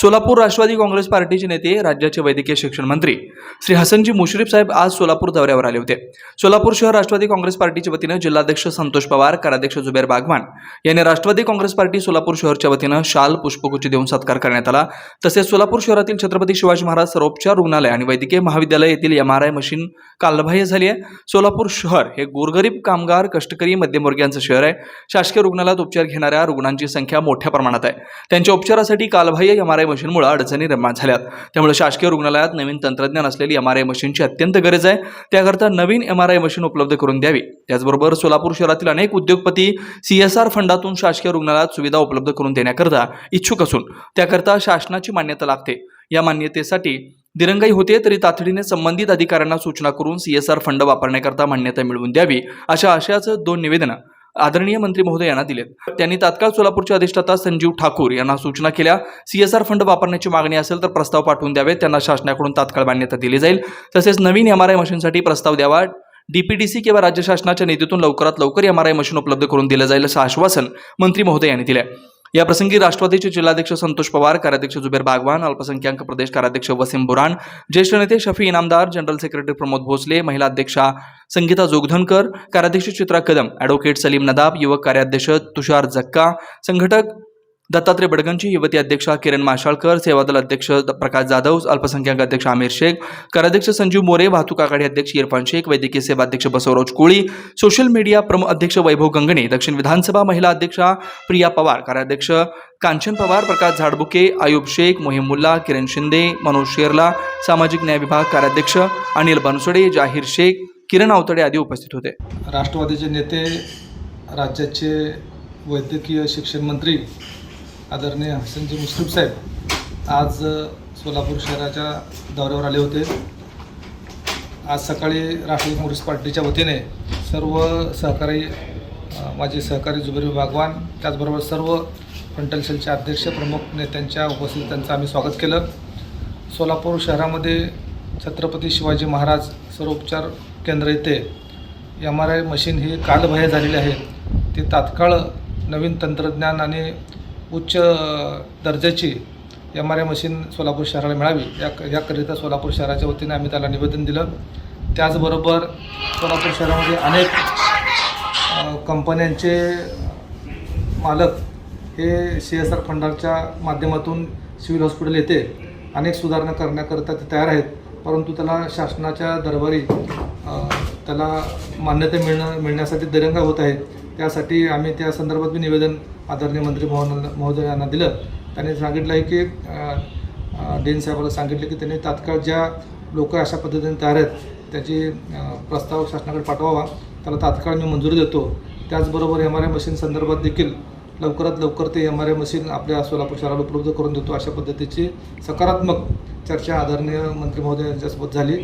सोलापूर राष्ट्रवादी काँग्रेस पार्टीचे नेते राज्याचे वैद्यकीय शिक्षण मंत्री. श्री हसनजी मुश्रीफ साहेब आज सोलापूर दौऱ्यावर आले होते. सोलापूर शहर राष्ट्रवादी काँग्रेस पार्टीच्या वतीनं जिल्हाध्यक्ष संतोष पवार कार्याध्यक्ष जुबेर बागवान यांनी राष्ट्रवादी काँग्रेस पार्टी सोलापूर शहरच्या वतीनं शाल पुष्पगुच्छ देऊन सत्कार करण्यात आला. तसेच सोलापूर शहरातील छत्रपती शिवाजी महाराज सर्वोपचार रुग्णालय आणि वैद्यकीय महाविद्यालय येथील एम आर आय मशीन कालबाह्य झाली आहे. सोलापूर शहर हे गोरगरीब कामगार कष्टकरी मध्यमवर्गीयांचं शहर आहे. शासकीय रुग्णालयात उपचार घेणाऱ्या रुग्णांची संख्या मोठ्या प्रमाणात आहे. त्यांच्या उपचारासाठी कालबाह्य एम आर आय मशीनमुळे अडचणी निर्माण झाल्यात. त्यामुळे शासकीय रुग्णालयात नवीन तंत्रज्ञान असलेली एम आर आय मशीनची अत्यंत गरज आहे. त्याकरता नवीन एम आर आय मशीन उपलब्ध करून द्यावी. त्याचबरोबर सोलापूर शहरातील अनेक उद्योगपती सी एस आर फंडातून शासकीय रुग्णालयात सुविधा उपलब्ध करून देण्याकरता इच्छुक असून त्याकरता शासनाची मान्यता लागते. या मान्यतेसाठी दिरंगाई होते तरी तातडीने संबंधित अधिकाऱ्यांना सूचना करून सी एस आर फंड वापरण्याकरता मान्यता मिळवून द्यावी अशा आशयाचं दोन निवेदनं आदरणीय मंत्री महोदय यांना दिलेत. त्यांनी तात्काळ सोलापूरचे अधिष्ठाता संजीव ठाकूर यांना सूचना केल्या. सीएसआर फंड वापरण्याची मागणी असेल तर प्रस्ताव पाठवून द्यावे त्यांना शासनाकडून तात्काळ मान्यता दिली जाईल. तसेच नवीन एम आर आय मशीनसाठी प्रस्ताव द्यावा. डीपीडीसी किंवा राज्य शासनाच्या निधीतून लवकरात लवकर एम आर आय मशीन उपलब्ध करून दिलं जाईल असं आश्वासन मंत्री महोदय यांनी दिलं या प्रसंगी राष्ट्रवादीचे जिल्हाध्यक्ष संतोष पवार कार्याध्यक्ष जुबेर बागवान अल्पसंख्याक प्रदेश कार्याध्यक्ष वसीम बुराण ज्येष्ठ नेते शफी इनामदार जनरल सेक्रेटरी प्रमोद भोसले महिला अध्यक्षा संगीता जोगधनकर कार्याध्यक्ष चित्रा कदम ॲडव्होकेट सलीम नदाब युवक कार्याध्यक्ष तुषार जक्का संघटक दत्तात्रय बडगंची युवती अध्यक्षा किरण माशाळकर सेवादल अध्यक्ष द- प्रकाश जाधव अल्पसंख्याक अध्यक्ष आमिर शेख कराध्यक्ष संजीव मोरे वाहतूक आघाडी अध्यक्ष इरफान शेख वैद्यकीय सेवा अध्यक्ष बसवराज कोळी सोशल मीडिया प्रमुख अध्यक्ष वैभव गंगणे दक्षिण विधानसभा महिला अध्यक्षा प्रिया पवार कार्याध्यक्ष कांचन पवार प्रकाश झाडबुके आयुब शेख मोहिम मुल्ला किरण शिंदे मनोज शेरला सामाजिक न्याय विभाग कार्याध्यक्ष अनिल बनसोडे जाहीर शेख किरण आवतडे आदी उपस्थित होते. राष्ट्रवादीचे नेते राज्याचे वैद्यकीय शिक्षण मंत्री आदरणीय हसनजी मुश्रीफ साहेब आज सोलापूर शहराच्या दौऱ्यावर आले होते. आज सकाळी राष्ट्रवादी काँग्रेस पार्टीच्या वतीने सर्व सहकारी माझे सहकारी जुबेर बागवान त्याचबरोबर सर्व फ्रंटल सेलचे अध्यक्ष प्रमुख नेत्यांच्या उपस्थितीत त्यांचं आम्ही स्वागत केलं. सोलापूर शहरामध्ये छत्रपती शिवाजी महाराज सर्वोपचार केंद्र येथे एम आर आय मशीन ही कालबाह्य झालेली आहे. ती तात्काळ नवीन तंत्रज्ञान आणि उच्च दर्जाची M R I machine Solapur शहराला मिळावी. या याकरिता सोलापूर शहराच्या वतीने आम्ही त्याला निवेदन दिलं. त्याचबरोबर सोलापूर शहरामध्ये अनेक कंपन्यांचे मालक हे सी एस आर फंडाच्या माध्यमातून सिव्हिल हॉस्पिटल येथे अनेक सुधारणा करण्याकरता ते तयार आहेत. परंतु त्याला शासनाच्या दरबारी त्याला मान्यता मिळणं मिळण्यासाठी दिरंगा होत आहे. त्यासाठी आम्ही त्या संदर्भात मी निवेदन आदरणीय मंत्री मोहन महोदय यांना दिलं. त्यांनी सांगितलं आहे की डेन साहेबाला सांगितलं की त्यांनी तात्काळ ज्या लोक अशा पद्धतीने तयार आहेत त्याची प्रस्ताव शासनाकडे पाठवावा. त्याला तात्काळ मी मंजुरी देतो. त्याचबरोबर एम आर आय मशीन संदर्भात देखील लवकरात लवकर ते एम आर आय मशीन आपल्या सोलापूर शहराला उपलब्ध करून देतो अशा पद्धतीची सकारात्मक चर्चा आदरणीय मंत्री महोदय यांच्यासोबत झाली.